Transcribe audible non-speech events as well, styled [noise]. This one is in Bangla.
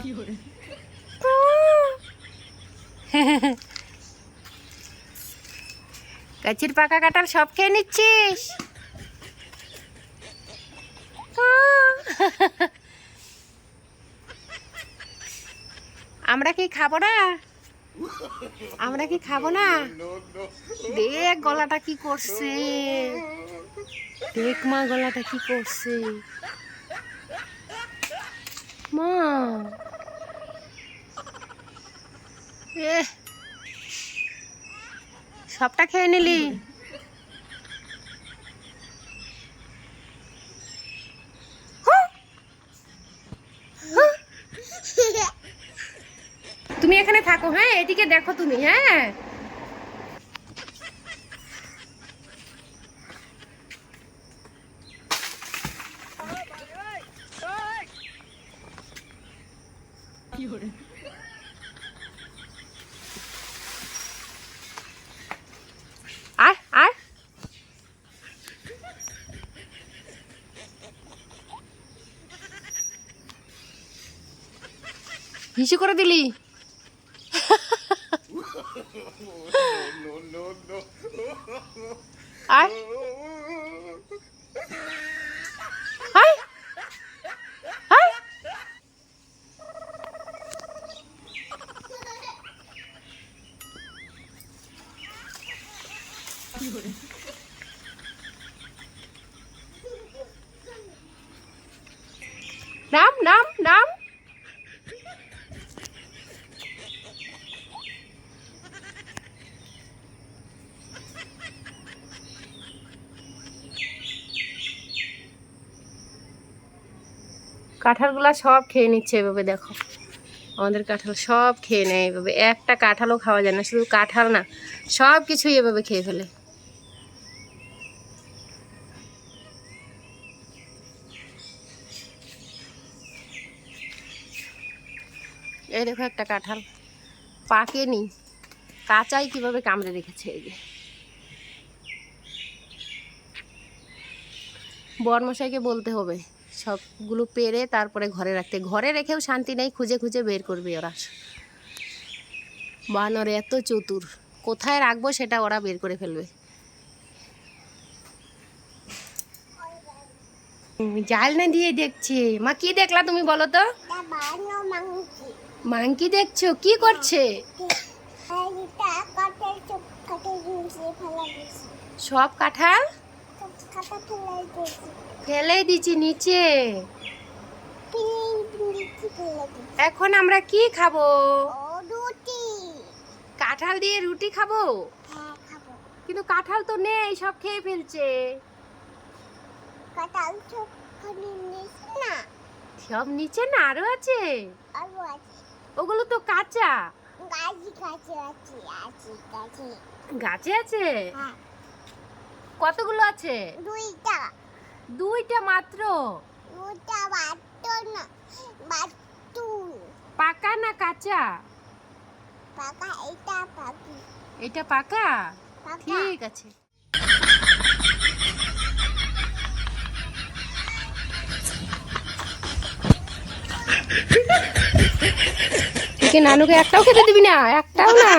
[laughs] গাছের পাকা কাঁঠাল সব খেয়ে নিচ্ছিস? [laughs] আমরা কি খাব না? আমরা কি খাব না? দেখ গলাটা কি করছে। দেখ মা, গলাটা কি করছে। মা। এ। সবটা খেয়ে নিলি? তুমি এখানে থাকো হ্যাঁ? এদিকে দেখো তুমি হ্যাঁ? আয় আয় হিসু করে দিলি? নাম নাম নাম। কাঁঠালগুলা সব খেয়ে নিচ্ছে এভাবে দেখো। আমাদের কাঁঠাল সব খেয়ে নেয় এভাবে। একটা কাঁঠালও খাওয়া যায় না, শুধু কাঁঠাল না সব কিছুই এভাবে খেয়ে ফেলে। এই দেখো একটা কাঁঠাল পাকেনি কাঁচাই কীভাবে কামড়ে রেখেছে এই যে। বরমশাইকে বলতে হবে সবগুলো পেরে তারপরে ঘরে রাখতে। ঘরে রেখেও শান্তি নেই, খুঁজে খুঁজে বের করবে ওরা। বানর এত চতুর, কোথায় রাখব সেটা ওরা বের করে ফেলবে। জাল না দিয়ে দেখছে। মা, কি দেখলা তুমি বলো তো? মাংকি দেখছ, কি করছে? সব কাঁঠাল? ফেলে দিচ্ছি নিচে। এখন আমরা কি খাব? কাঁঠাল দিয়ে রুটি খাব? কিন্তু কাঁঠাল তো নেই সব খেয়ে ফেলছে। সব নিচে না আরও আছে? ওগুলো তো কাঁচা। গাছে আছে? কতগুলো আছে? দুইটা। দুইটা মাত্র। দুটা বাটন না বাটুন পাকা না কাঁচা? পাকা এটা পাখি এটা পাকা? পাকা। ঠিক আছে। নানুকে একটাও খেতে দিবি না একটাও না।